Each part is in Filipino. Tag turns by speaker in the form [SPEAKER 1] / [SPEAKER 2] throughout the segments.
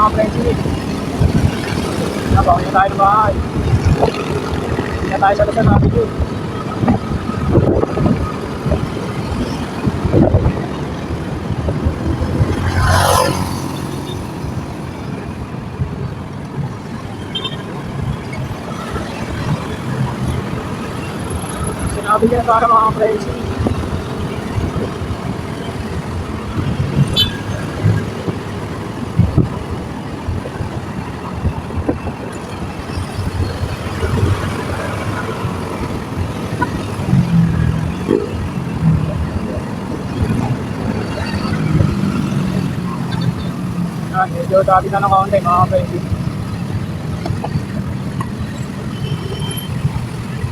[SPEAKER 1] Yun, mga ka-friendly. Nabawi na tayo ng bahay. Hindi na tayo sa Luzon Avenue. Sinabi niya para mga ka-friendly. Medyo dati na ng kaunti mga ka-friendly.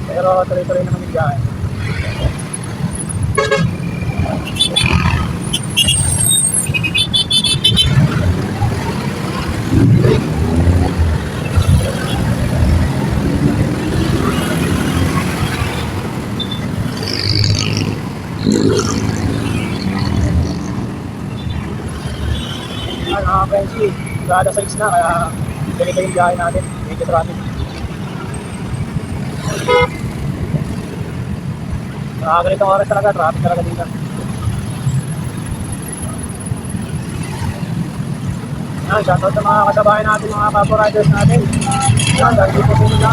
[SPEAKER 1] Pero tuloy-tuloy naman yung biyahe. Ay, mga gada sa isla, kaya ganito yung biyahe natin. Medyo traffic. Sa ganitong oras talaga, traffic talaga dito. Yan, shoutout sa mga kasabayan natin, mga kapo riders natin. Yan, dahil dito po nila.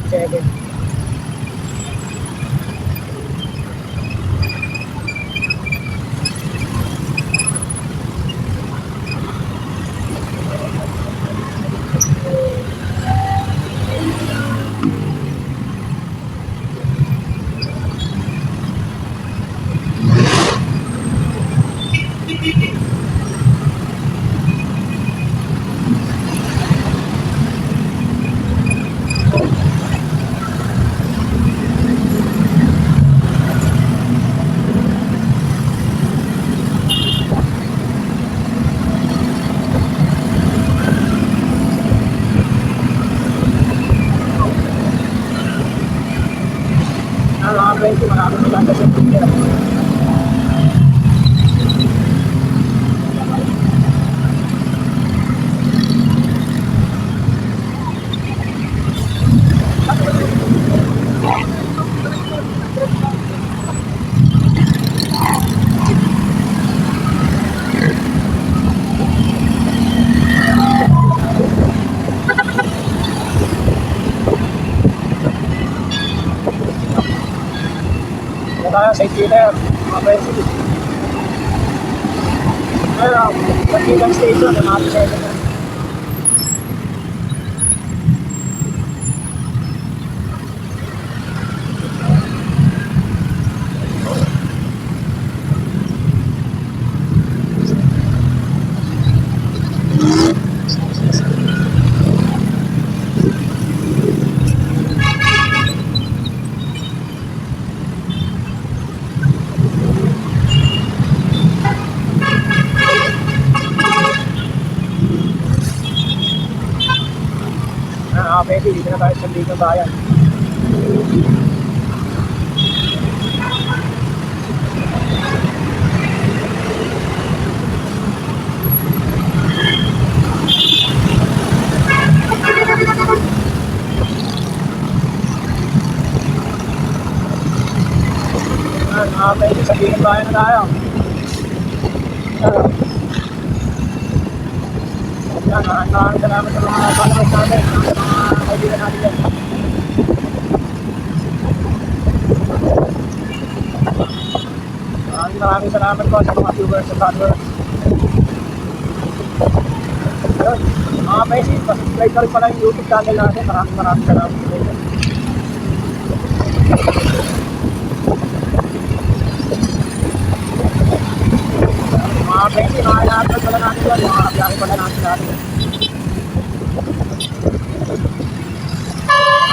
[SPEAKER 1] talk to. Twitter, mga friends. Pero, Twitter station, mga station na. Ah, pwede, dito na tayo sa Liga Bayan. Ah, pwede, sa Liga Bayan na tayo. Ah. Yan, maraming salamat sa mga followers natin, sa. Maraming salamat po sa mga viewers at followers. Ayun, mga pesi, pa-subscribe na rin pala yung YouTube channel natin. Maraming maraming salamat sa inyo. Mga pesi, mga lahat pala natin yan. Mga kabiyahe pala natin natin.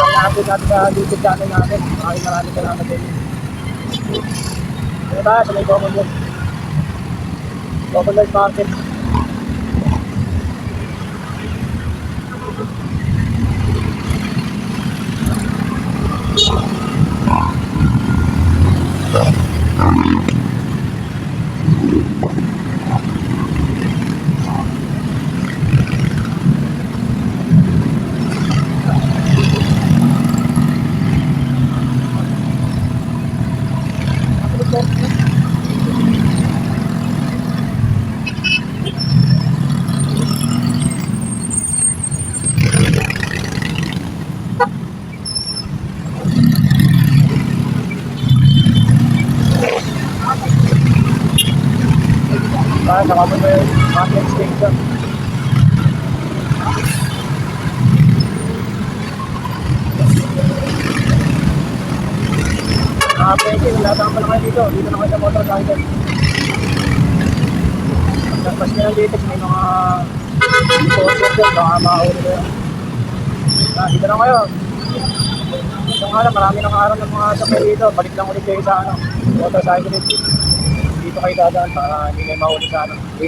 [SPEAKER 1] ina-upload natin sa YouTube channel natin. Maraming maraming salamat din. Tayo sa may Commonwealth? Commonwealth Market. Tayo sa Commonwealth Market Station. Ah, pwede. Lahat pa naman dito. Dito na kayo sa motorcycle. Pagkas nyo lang dito, may mga sponsor doon. Baka makahuli kayo. Ah, dito na kayo. Ito nga lang, marami nang araw ng mga sakay dito. Balik lang ulit kayo sa ano, motorcycle dito. Dito kayo dadaan para hindi kayo mahuli sa ano, mga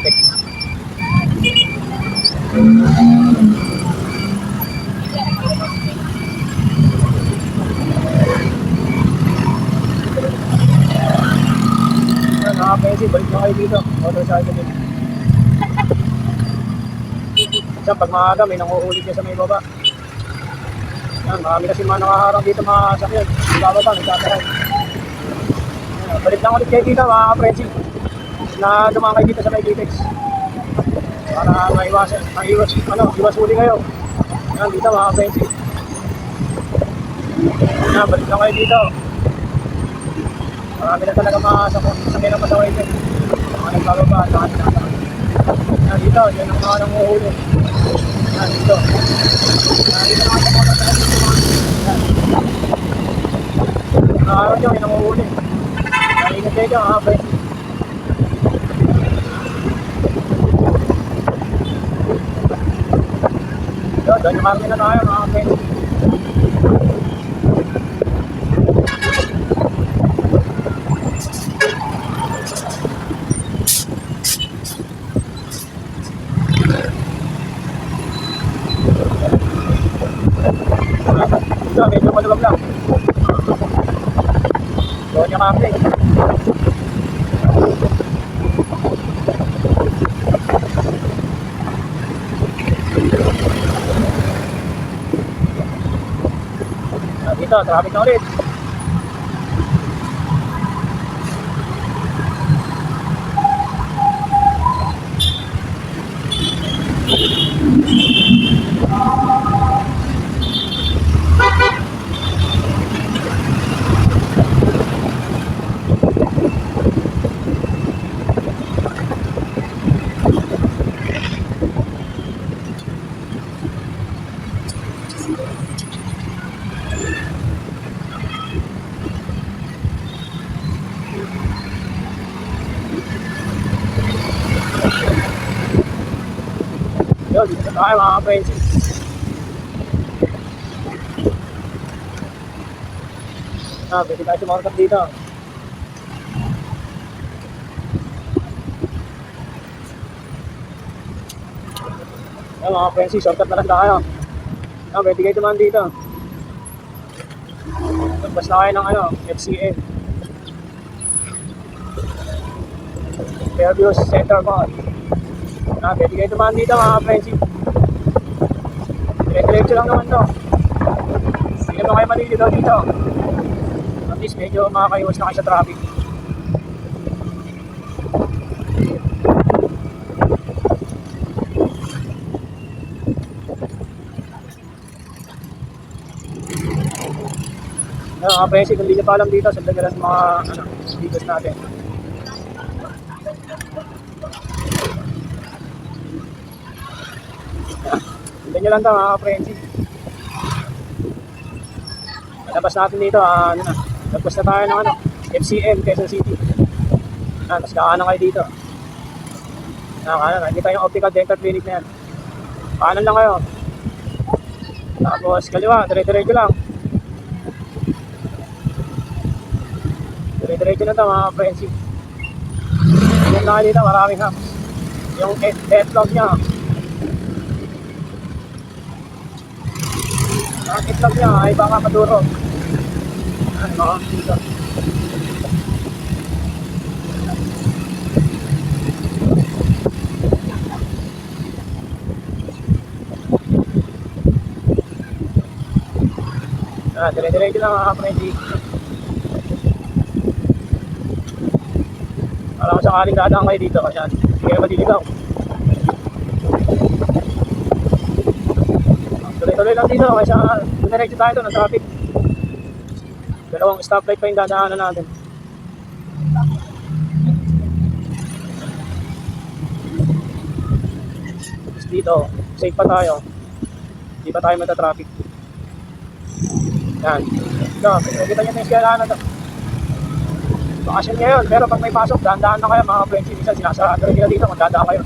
[SPEAKER 1] pesi, balik na kayo dito. Motorcycle dito. Minsan pag maaga, may nanguhuli dyan sa may baba. Yan, marami kasi mga nakaharang dito mga sakyan. Bababa, nagkakaroon. Yan, Balik lang ulit kayo dito mga kaprensi. Na dumaan kayo dito sa may Gitex. Para maiwasan, maiwas, ano, iwas huli kayo. Yan, dito mga kaprensi. Yan, balik lang kayo dito. Marami na talaga mga sakyan ng pasaway dito. Mga nagbababa, saka tinatawag. Yan, dito, yan ang mga nanguhuli. Yan, dito. Yan, dito na kayo sa Araw nyo, yung nanguhuli. Naingat dyan, ha, pre. Yun, doon yung marami na tayo, mga pre. Ito, medyo maluwag lang. Doon yung kape. Ah, Dito, traffic na ulit. Yun, dito na tayo mga kaprensi. Ah, pwede tayo sumakot dito. Ayan mga kaprensi, shortcut na lang tayo. Ah, pwede kayo tumahan dito. Labas na kayo ng ano, FCN. Fairview Center Mall. Ah, pwede kayo tumahan dito mga kaprensi. Dire-diretso lang naman to. Hindi naman kayo malilito dito. At least medyo makakaiwas na kayo sa traffic. Ano, mga presi, kung di nyo pa alam dito, sa dagalan mga ano, videos natin. Ganyan lang ito mga ka-frenzy. Labas natin dito, ah, ano na. Labas na tayo ng ano, FCM, Quezon City. Ah, mas kakanan kayo dito. Nakakanan, hindi tayo ng optical dental clinic na yan. Kanan lang kayo. Tapos kaliwa, dire-diretso lang. Dire-diretso lang ito mga ka-frenzy. Ganyan lang kayo dito, maraming hams. Yung headlock niya, Ang itlog niya ay baka maduro. Ano. Ah, dire-diretso lang mga friendship. Alam ko sakaling dadaan kayo dito kasi hindi kayo maliligaw. Tuloy-tuloy lang dito kasi dumiretso tayo doon ng traffic. Dalawang stoplight pa yung dadaanan natin. Tapos dito, safe pa tayo. Hindi pa tayo mata-traffic. Yan. Ito, kita nyo na yung na to. Bakasyon ngayon, pero pag may pasok, dahan-dahan na kayo mga friends. Minsan sinasarado rin nila dito, magdadaan kayo.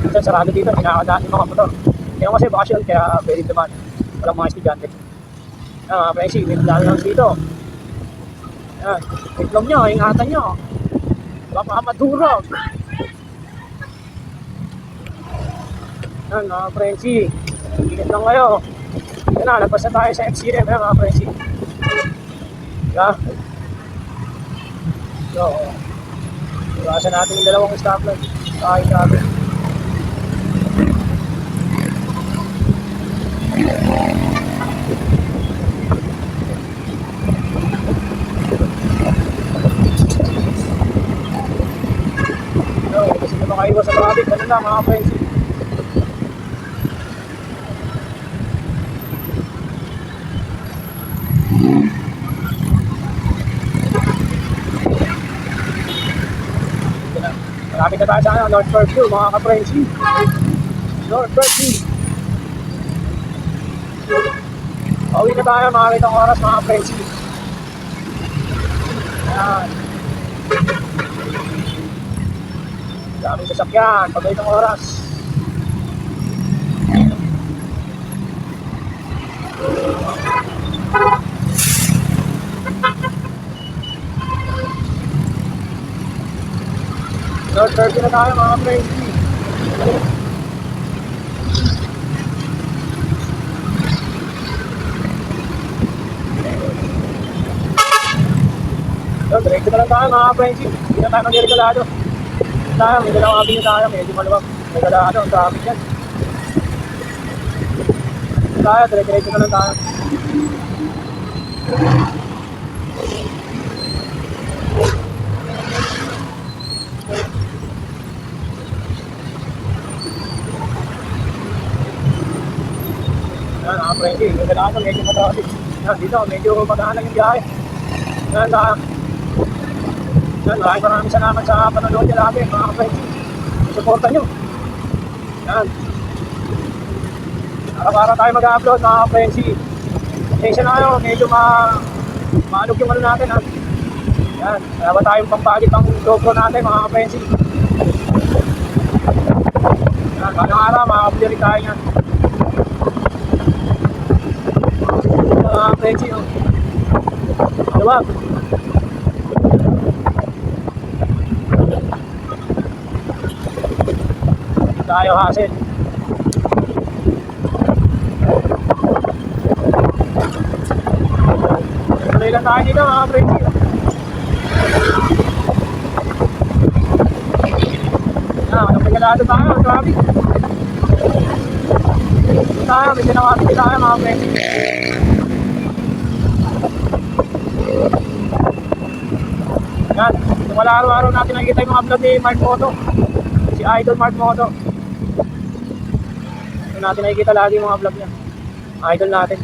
[SPEAKER 1] Minsan sarado dito, kinakadaan yung mga motor. Kaya kasi bakasyon, kaya pwede naman. Walang mga estudyante. Yan mga friends, may daan lang dito. Yan, itlog nyo, ingatan nyo. Baka madurog. Yan mga friends, ingat lang kayo. Yan na, lagpas na tayo sa FCM yan mga friends. Yan. So, iwasan natin yung dalawang stoplight. Kahit natin. So, kasi na makaiwas sa traffic. Ano na mga friends. Marami na tayo sa North Purview, mga ka-friendly. North Purview. Pauwi na tayo, mga kitang oras, mga ka-friendly. Ayan. Dami sasakyan, pag itong oras. North Purview na tayo, mga ka-friendly. Diretso na lang tayo mga friendship. Hindi na tayo mag-regalado. Tayo, may dalawang avenue tayo. Medyo maluwag. Regalado, ang traffic yan. Tayo, diretso na lang tayo. Yan, mga friendship. Regalado, medyo matraffic. Yan, dito, medyo magaan lang yung biyahe. Yan, tayo. Yan, maraming maraming salamat sa panonood niyo lagi, mga kapatid. Suporta niyo. Yan. Araw-araw tayo mag-upload, mga kapatid. Pasensya na kayo, medyo ma maalog yung ano natin, ha. Yan, wala ba tayong pampagit ang GoPro natin, mga kapatid. Yan, balang araw, makakapili tayo yan. Mga kapatid, oh. Maluwag. Tayo hasil. Tuloy lang tayo dito mga friends. Ah, nagpagalado tayo, traffic. Dito tayo, may sinawapit tayo mga friends. Yan, wala araw-araw natin nakikita yung mga vlog ni Mark Moto. Si Idol Mark Moto. Doon natin nakikita lagi yung mga vlog niya. Idol natin.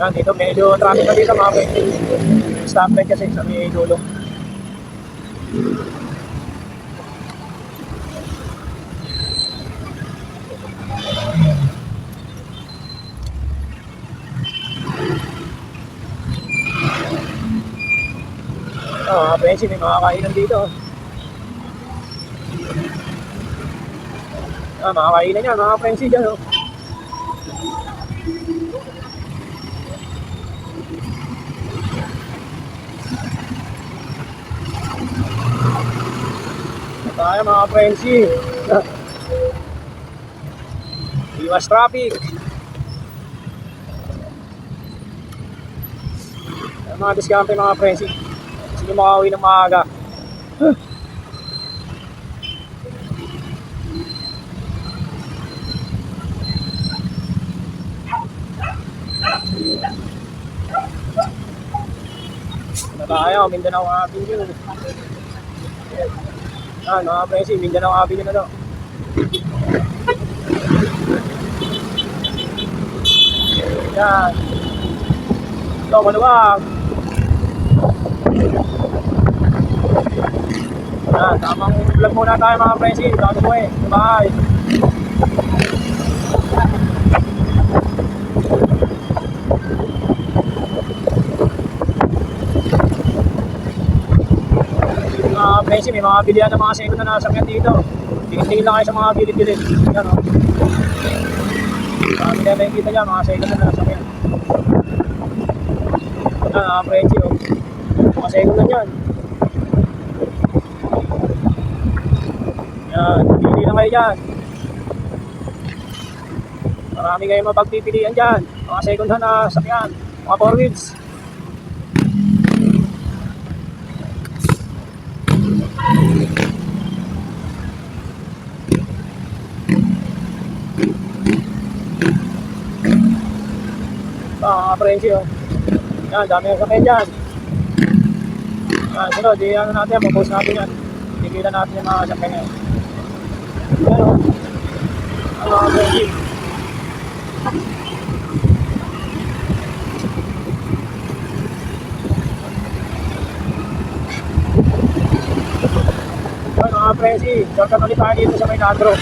[SPEAKER 1] Yan, dito medyo traffic na dito mga friends. Stoplight kasi sa may dulo. Oh, mga friends, may mga kainan dito. Ah, makakainan niya, mga Frenchie dyan, oh. Tayo mga Frenchie. Iwas traffic. Mga diskante mga Frenchie. Sino makauwi ng maaga? Huh. Tayo, Mindanao Avenue. Ah, mga presi, Mindanao Avenue na to. Yan. Ito, maluwag. Yan, tamang vlog muna tayo mga presi. Bago po eh. Bye. Presi, may mga bilihan ng mga second na nasakyan dito. Tingin-tingin lang kayo sa mga gilid-gilid. Yan o. Mga bilihan na yung kita dyan, mga second na nasakyan. Yan, mga presi o. Mga second na dyan. Yan, pili lang kayo dyan. Marami kayong mapagpipilian dyan. Mga second hand na sakyan. Mga four wheels. Mga. Yan, dami yung sakyan dyan. Yan, sunod, di ano natin, mapost natin yan. Tigilan natin yung mga sakyan yan. Yan o. Ang mga mga prensyo. Shortcut ulit tayo dito sa may kadro.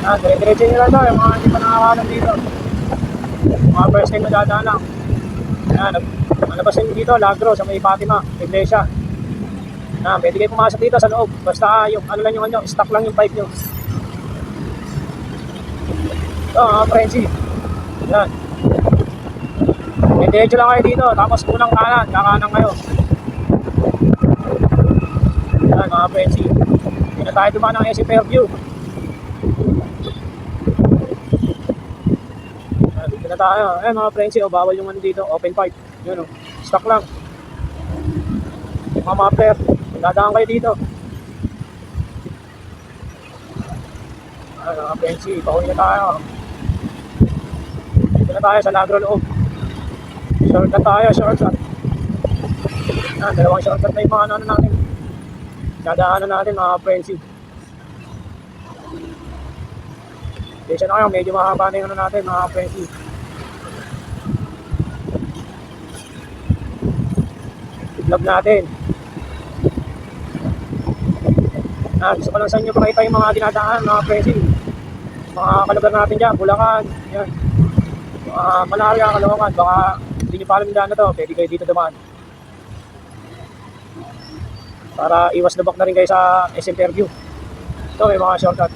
[SPEAKER 1] Yan, dire-diretso nyo lang tayo, mga hindi pa nakakalan dito mga first time na dadaan lang. Yan, nalabasin dito, Lagro, sa may Fatima, Iglesia. Yan, pwede kayo pumasok dito sa loob. Basta yung ano lang yung ano, stock lang yung pipe nyo. Ito, mga frenzy. Yan. Diretso lang kayo dito, tapos unang kanan, kakanan kayo. Yan, mga frenzy. Hindi na tayo dumaan ng SM Fairview. Ah, Dito na tayo. Eh mga friends, oh, bawal yung ano dito, open pipe. Yun oh. Stock lang. Mga mapper, dadaan kayo dito. Ah, mga friends, pauwi na tayo. Dito na tayo sa Lagro loob. Shortcut tayo, shortcut. Ah, dalawang shortcut na yung mga ano natin. Dadaanan natin mga friends. Pasensya na kayo, medyo mahaba na yung ano natin mga friends. Vlog natin. Ah, gusto ko lang sa inyo pakita yung mga dinadaan, mga friends. Mga kalugar natin dyan, Bulacan, yan. Mga Malaria, Caloocan, baka hindi nyo pa alam yung daan na to, pwede kayo dito dumaan. Para iwas lubak na rin kayo sa SM Fairview. Ito, may mga shortcut.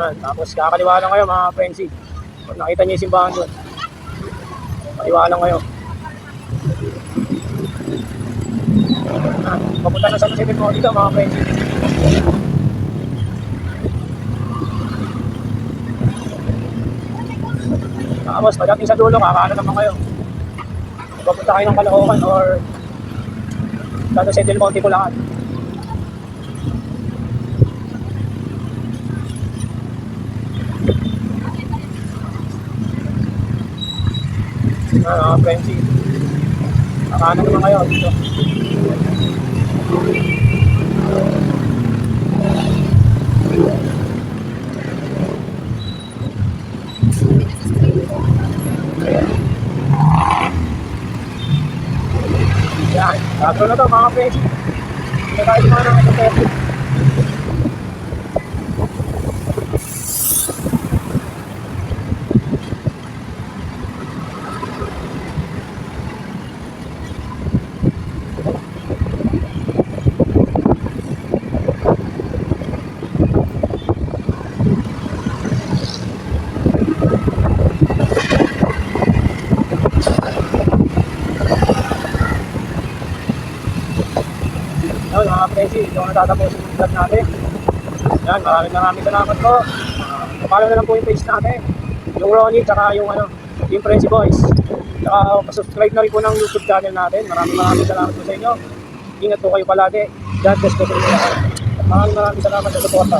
[SPEAKER 1] Yan, tapos kakaliwa lang kayo mga frenzy. Pag nakita niyo yung simbahan doon. Kaliwa lang kayo. Yan, papunta na sa Pacific mo dito mga frenzy. Tapos pagdating sa dulo, kakaano naman kayo. Papunta kayo ng Caloocan or Tanto sa Del Monte Bulacan. Ah, mga frenzy. Nakano naman kayo dito. Yan. Tatlo na to mga frenzy. Hindi na tayo dumaan ng ito. Dito na tatapos yung vlog natin. Yan, maraming maraming salamat po. Uh, follow na lang po yung page natin. Yung Ronnie, tsaka yung ano, Team Frenzy Boys. Tsaka subscribe na rin po ng YouTube channel natin. Maraming maraming salamat po sa inyo. Ingat po kayo palagi. God bless po sa inyo. Maraming maraming salamat sa suporta.